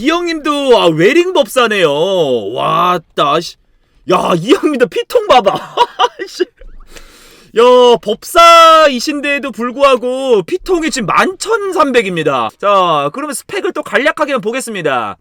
이 형님도 아, 웨링 법사네요. 왔다. 씨. 야, 이 형님도 피통 봐봐. 씨. 야, 법사이신데도 불구하고 피통이 지금 11,300입니다. 자, 그러면 스펙을 또 간략하게 보겠습니다.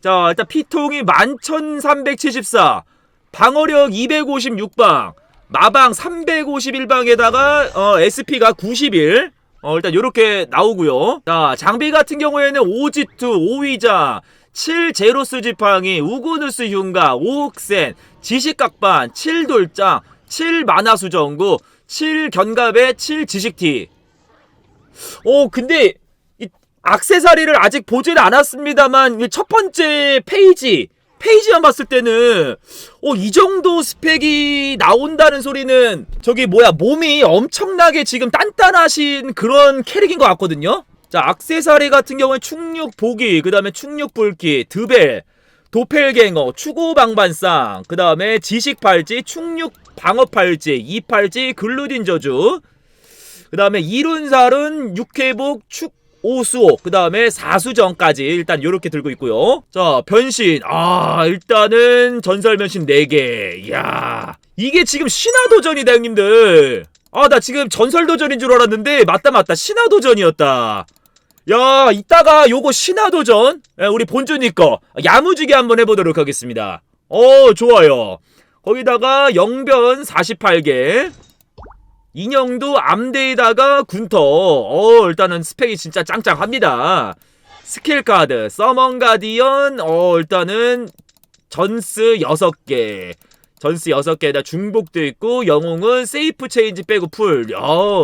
자, 일단 피통이 11,374, 방어력 256방, 마방 351방에다가 어, SP가 91. 어, 일단 요렇게 나오고요. 자, 장비 같은 경우에는 오지투, 오위자, 7 제로스 지팡이, 우구누스 흉가, 5흑센, 지식각반, 7돌장, 7 만화수정구, 7 견갑에 7 지식티. 어, 근데 이 악세사리를 아직 보질 않았습니다만 이첫 번째 페이지 페이지만 봤을 때는 어, 이 정도 스펙이 나온다는 소리는 저기 뭐야 몸이 엄청나게 지금 단단하신 그런 캐릭인 것 같거든요. 자 악세사리 같은 경우에 충육 보기, 그 다음에 충육 불기, 드벨, 도펠갱어, 추고 방반상, 그 다음에 지식 팔찌, 충육 방어 팔찌, 이 팔찌, 글루딘 저주, 그 다음에 이룬살은 육회복 축 오수호 그 다음에 사수정까지 일단 요렇게 들고 있고요. 자 변신. 아 일단은 전설 변신 4개. 이야 이게 지금 신화 도전이다 형님들. 아 나 지금 전설 도전인 줄 알았는데 맞다 맞다. 신화 도전이었다. 야 이따가 요거 신화 도전. 예, 우리 본주님 거 야무지게 한번 해보도록 하겠습니다. 어 좋아요. 거기다가 영변 48개 인형도 암데에다가 군터. 어, 일단은 스펙이 진짜 짱짱합니다. 스킬 카드, 서먼 가디언, 어, 일단은 전스 6개. 전스 6개에다 중복도 있고, 영웅은 세이프 체인지 빼고 풀. 야,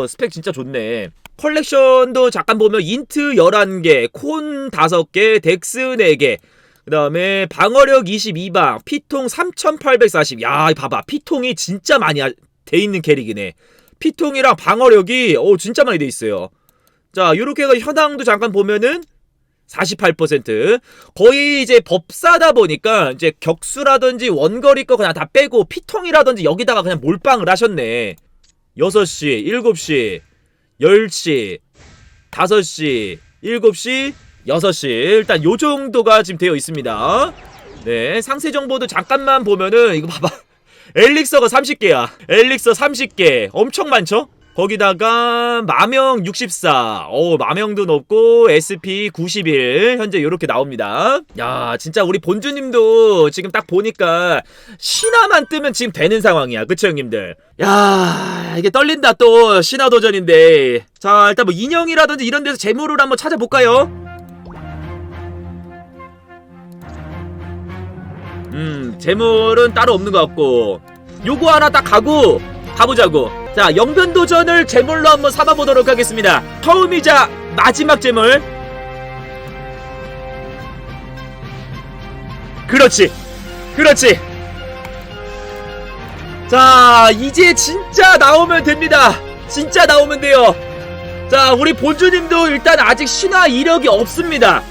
스펙 진짜 좋네. 컬렉션도 잠깐 보면 인트 11개, 콘 5개, 덱스 4개. 그 다음에 방어력 22방, 피통 3840. 야, 봐봐. 피통이 진짜 많이 하- 돼 있는 캐릭이네. 피통이랑 방어력이 오 진짜 많이 돼 있어요. 자, 요렇게 해서 현황도 잠깐 보면은 48% 거의 이제 법사다 보니까 이제 격수라든지 원거리 거 그냥 다 빼고 피통이라든지 여기다가 그냥 몰빵을 하셨네. 6시, 7시, 10시, 5시, 7시, 6시 일단 요 정도가 지금 되어 있습니다. 네, 상세 정보도 잠깐만 보면은 이거 봐봐. 엘릭서가 30개야. 엘릭서 30개. 엄청 많죠? 거기다가 마명 64. 어, 마명도 높고 SP 91. 현재 이렇게 나옵니다. 야, 진짜 우리 본주님도 지금 딱 보니까 신화만 뜨면 지금 되는 상황이야. 그쵸, 형님들? 야, 이게 떨린다 또 신화 도전인데. 자, 일단 뭐 인형이라든지 이런 데서 재물을 한번 찾아볼까요? 음, 재물은 따로 없는 것 같고. 요거 하나 딱 가고 가보자고. 자 영변도전을 재물로 한번 삼아보도록 하겠습니다. 처음이자 마지막 재물. 그렇지. 그렇지. 자 이제 진짜 나오면 됩니다. 진짜 나오면 돼요. 자 우리 본주님도 일단 아직 신화 이력이 없습니다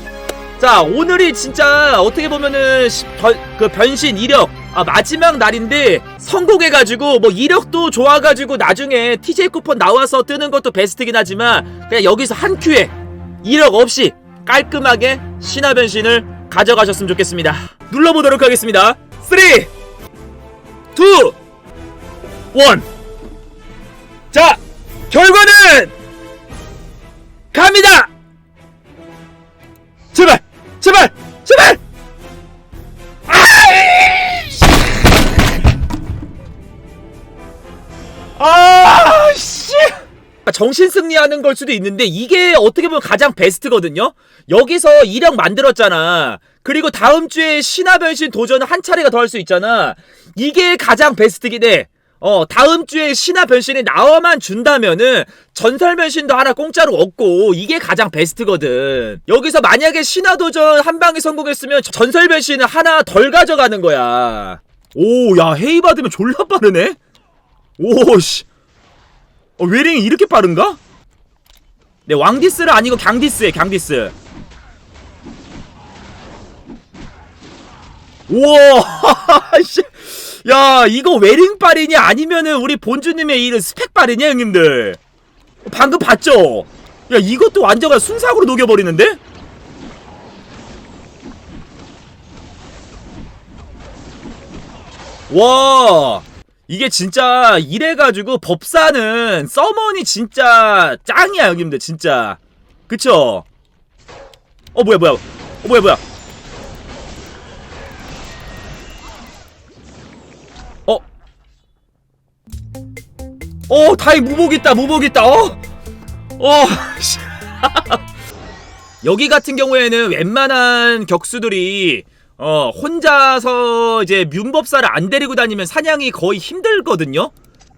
자 오늘이 진짜 어떻게 보면은 시- 변- 그 변신 이력 아, 마지막 날인데 성공해가지고 뭐 이력도 좋아가지고 나중에 TJ 쿠폰 나와서 뜨는 것도 베스트긴 하지만 그냥 여기서 한 큐에 이력 없이 깔끔하게 신화 변신을 가져가셨으면 좋겠습니다. 눌러보도록 하겠습니다. 3 2 1 자, 결과는 갑니다. 아, 씨. 정신 승리하는 걸 수도 있는데 이게 어떻게 보면 가장 베스트거든요. 여기서 이력 만들었잖아. 그리고 다음 주에 신화 변신 도전을 한 차례가 더 할 수 있잖아. 이게 가장 베스트긴 해. 어, 다음 주에 신화 변신이 나와만 준다면은 전설 변신도 하나 공짜로 얻고 이게 가장 베스트거든. 여기서 만약에 신화 도전 한 방에 성공했으면 전설 변신을 하나 덜 가져가는 거야. 오, 야, 회의 받으면 졸라 빠르네? 오씨 어, 웨링이 이렇게 빠른가? 네 왕디스를 아니고 강디스에 강디스 우와 야 이거 웨링 빠리냐 아니면은 우리 본주님의 이런 스펙 빠리냐 형님들 방금 봤죠? 야 이것도 완전 순삭으로 녹여버리는데? 와 이게 진짜 이래가지고 법사는 서먼이 진짜 짱이야 형님들 진짜 그쵸? 어 뭐야 뭐야 어 뭐야 뭐야 어? 어 다이 무복 있다 무복 있다 어? 어 씨. 여기 같은 경우에는 웬만한 격수들이 어 혼자서 이제 뮨법사를 안 데리고 다니면 사냥이 거의 힘들거든요.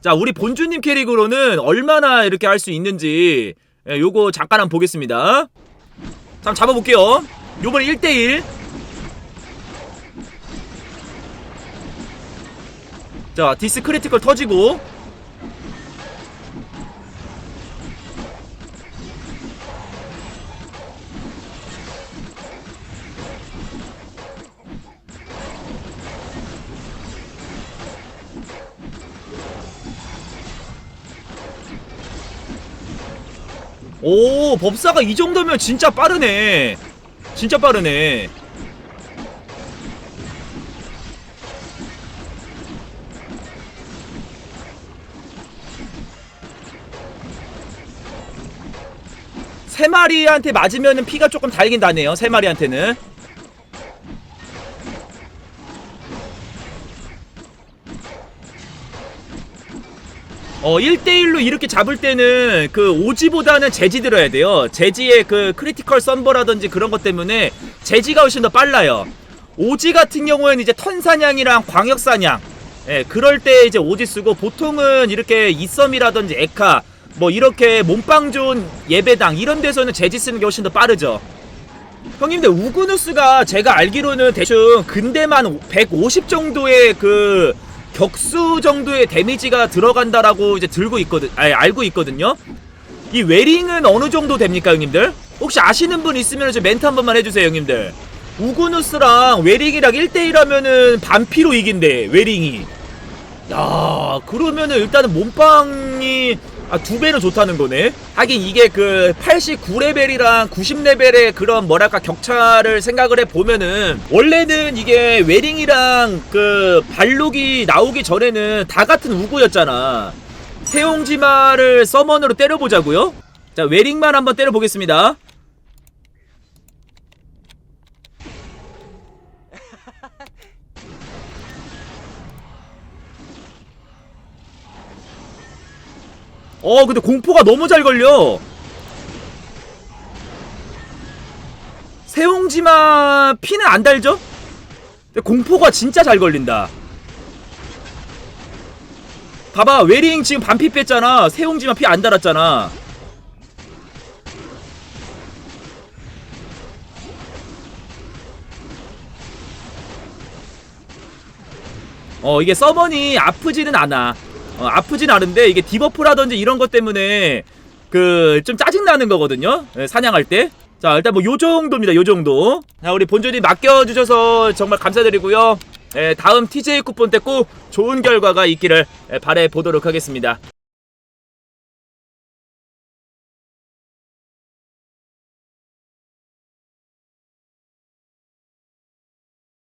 자 우리 본주님 캐릭으로는 얼마나 이렇게 할 수 있는지 예, 요거 잠깐 한번 보겠습니다. 자 한번 잡아볼게요. 요번에 1대1 자 디스 크리티컬 터지고 오 법사가 이 정도면 진짜 빠르네. 진짜 빠르네. 세 마리한테 맞으면 피가 조금 달긴 나네요 세 마리한테는 어 1대1로 이렇게 잡을 때는 그 오지보다는 제지 들어야 돼요. 제지의 그 크리티컬 썬버라든지 그런 것 때문에 제지가 훨씬 더 빨라요. 오지 같은 경우에는 이제 턴사냥이랑 광역사냥 예, 그럴 때 이제 오지 쓰고 보통은 이렇게 이썸이라든지 에카 뭐 이렇게 몸빵 좋은 예배당 이런 데서는 제지 쓰는 게 훨씬 더 빠르죠. 형님들 우구누스가 제가 알기로는 대충 근대만 150 정도의 그 격수 정도의 데미지가 들어간다라고 이제 들고 있거든, 아니, 알고 있거든요. 이 웨링은 어느 정도 됩니까, 형님들? 혹시 아시는 분 있으면 저 멘트 한 번만 해주세요, 형님들. 우구누스랑 웨링이랑 1대1 하면은 반피로 이긴대, 웨링이. 야, 그러면은 일단은 몸빵이 아, 두 배는 좋다는 거네. 하긴 이게 그 89레벨이랑 90레벨의 그런 뭐랄까 격차를 생각을 해 보면은 원래는 이게 웨링이랑 그 발록이 나오기 전에는 다 같은 우구였잖아. 세옹지마를 서먼으로 때려보자고요. 자, 웨링만 한번 때려보겠습니다. 어 근데 공포가 너무 잘 걸려. 세옹지마 피는 안 달죠? 근데 공포가 진짜 잘 걸린다. 봐봐 웨링 지금 반피 뺐잖아. 세옹지마 피안 달았잖아. 어 이게 서번이 아프지는 않아 어, 아프진 않은데 이게 디버프라든지 이런 것 때문에 그 좀 짜증 나는 거거든요. 예, 사냥할 때. 자 일단 뭐 요 정도입니다. 요 정도. 자 우리 본전이 맡겨주셔서 정말 감사드리고요. 예, 다음 TJ 쿠폰 때 꼭 좋은 결과가 있기를 예, 바래 보도록 하겠습니다.